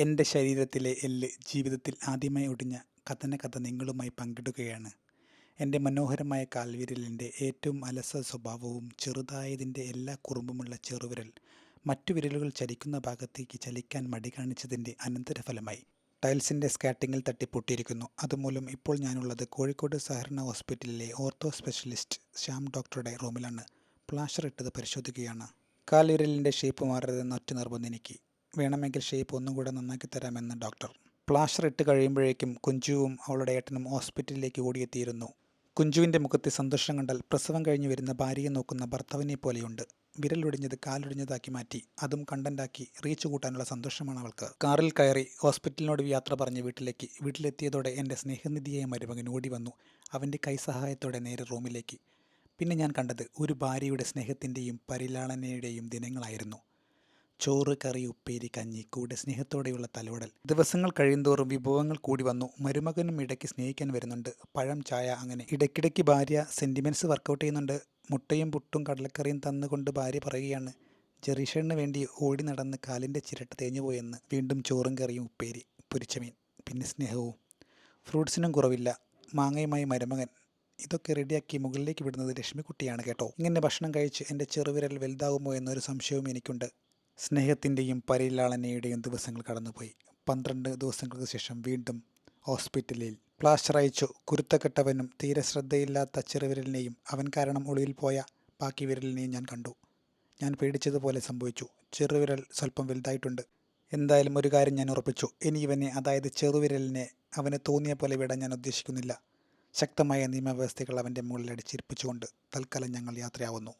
എന്റെ ശരീരത്തിലെ എല്ല് ജീവിതത്തിൽ ആദ്യമായി ഒടിഞ്ഞ കഥന കഥ നിങ്ങളുമായി പങ്കിടുകയാണ്. എന്റെ മനോഹരമായ കാൽവിരലിന്റെ ഏറ്റവും അലസ സ്വഭാവവും ചെറുതായതിന്റെ എല്ലാ കുറുമ്പുമുള്ള ചെറുവിരൽ മറ്റു വിരലുകൾ ചലിക്കുന്ന ഭാഗത്തേക്ക് ചലിക്കാൻ മടി കാണിച്ചതിന്റെ അനന്തരഫലമായി ടൈൽസിന്റെ സ്കാറ്റിങ്ങിൽ തട്ടിപ്പൊട്ടിയിരിക്കുന്നു. അതുമൂലം ഇപ്പോൾ ഞാനുള്ളത് കോഴിക്കോട് സഹകരണ ഹോസ്പിറ്റലിലെ ഓർത്തോ സ്പെഷ്യലിസ്റ്റ് ശ്യാം ഡോക്ടറുടെ റൂമിലാണ്. പ്ലാസ്റ്റർ ഇട്ടത് പരിശോധിക്കുകയാണ്. കാൽവിരലിന്റെ ഷേപ്പ് മാറരുതെന്ന് ഒറ്റ നിർബന്ധം എനിക്ക്. വേണമെങ്കിൽ ഷേപ്പ് ഒന്നും കൂടെ നന്നാക്കി തരാമെന്ന് ഡോക്ടർ പ്ലാസ്റ്റർ ഇട്ട് കഴിയുമ്പോഴേക്കും കുഞ്ചുവും അവളുടെ ഏട്ടനും ഹോസ്പിറ്റലിലേക്ക് ഓടിയെത്തിയിരുന്നു. കുഞ്ചുവിന്റെ മുഖത്തെ സന്തോഷം കണ്ടാൽ പ്രസവം കഴിഞ്ഞ് വരുന്ന ഭാര്യയെ നോക്കുന്ന ഭർത്താവിനെ പോലെയുണ്ട്. വിരലൊടിഞ്ഞത് കാലൊടിഞ്ഞതാക്കി മാറ്റി അതും കണ്ടന്റാക്കി റീച്ച് കൂട്ടാനുള്ള സന്തോഷമാണ് അവൾക്ക്. കാറിൽ കയറി ഹോസ്പിറ്റലിനോട് യാത്ര പറഞ്ഞ് വീട്ടിലേക്ക്. വീട്ടിലെത്തിയതോടെ എന്റെ സ്നേഹനിധിയായ മരുമകൻ ഓടി വന്നു. അവന്റെ കൈസഹായത്തോടെ നേരെ റൂമിലേക്ക് പിന്നെ ഞാൻ കണ്ടത് ഒരു ഭാര്യയുടെ സ്നേഹത്തിന്റെയും പരിലാളനയുടെയും ദിനങ്ങളായിരുന്നു. ചോറ് കറി ഉപ്പേരി കഞ്ഞി കൂടെ സ്നേഹത്തോടെയുള്ള തലോടൽ. ദിവസങ്ങൾ കഴിയുന്തോറും വിഭവങ്ങൾ കൂടി വന്നു. മരുമകനും ഇടയ്ക്ക് സ്നേഹിക്കാൻ വരുന്നുണ്ട്. പഴം ചായ അങ്ങനെ. ഇടയ്ക്കിടയ്ക്ക് ഭാര്യ സെന്റിമെന്റ്സ് വർക്കൗട്ട് ചെയ്യുന്നുണ്ട്. മുട്ടയും പുട്ടും കടലക്കറിയും തന്നുകൊണ്ട് ഭാര്യ പറയുകയാണ് ജെറീഷന് വേണ്ടി ഓടി നടന്ന് കാലിന്റെ ചിരട്ട തേഞ്ഞുപോയെന്ന് വീണ്ടും ചോറും കറിയും ഉപ്പേരി പുരിച്ചമീൻ പിന്നെ സ്നേഹവും. ഫ്രൂട്ട്സിനും കുറവില്ല. മാങ്ങയുമായി മരുമകൻ. ഇതൊക്കെ റെഡിയാക്കി മുകളിലേക്ക് വിടുന്നത് ലക്ഷ്മിക്കുട്ടിയാണ് കേട്ടോ. ഇങ്ങനെ ഭക്ഷണം കഴിച്ച് എന്റെ ചെറുവിരൽ വലുതാകുമോ എന്നൊരു സംശയവും എനിക്കുണ്ട്. സ്നേഹത്തിന്റെയും പരിലാളനയുടെയും ദിവസങ്ങൾ കടന്നുപോയി. പന്ത്രണ്ട് ദിവസങ്ങൾക്ക് ശേഷം വീണ്ടും ഹോസ്പിറ്റലിൽ. പ്ലാസ്റ്റർ അയച്ചു കുരുത്തക്കെട്ടവനും തീരെ ശ്രദ്ധയില്ലാത്ത ചെറുവിരലിനെയും അവൻ കാരണം ഒളിവിൽ പോയ ബാക്കി വിരലിനെയും ഞാൻ കണ്ടു. ഞാൻ പേടിച്ചതുപോലെ സംഭവിച്ചു. ചെറുവിരൽ സ്വല്പം വലുതായിട്ടുണ്ട്. എന്തായാലും ഒരു കാര്യം ഞാൻ ഉറപ്പിച്ചു. ഇനി ഇവനെ അതായത് ചെറുവിരലിനെ അവന് തോന്നിയ പോലെ വിടാൻ ഞാൻ ഉദ്ദേശിക്കുന്നില്ല. ശക്തമായ നിയമവ്യവസ്ഥകൾ അവന്റെ മുകളിൽ അടിച്ചിരിപ്പിച്ചുകൊണ്ട് തൽക്കാലം ഞങ്ങൾ യാത്രയാവുന്നു.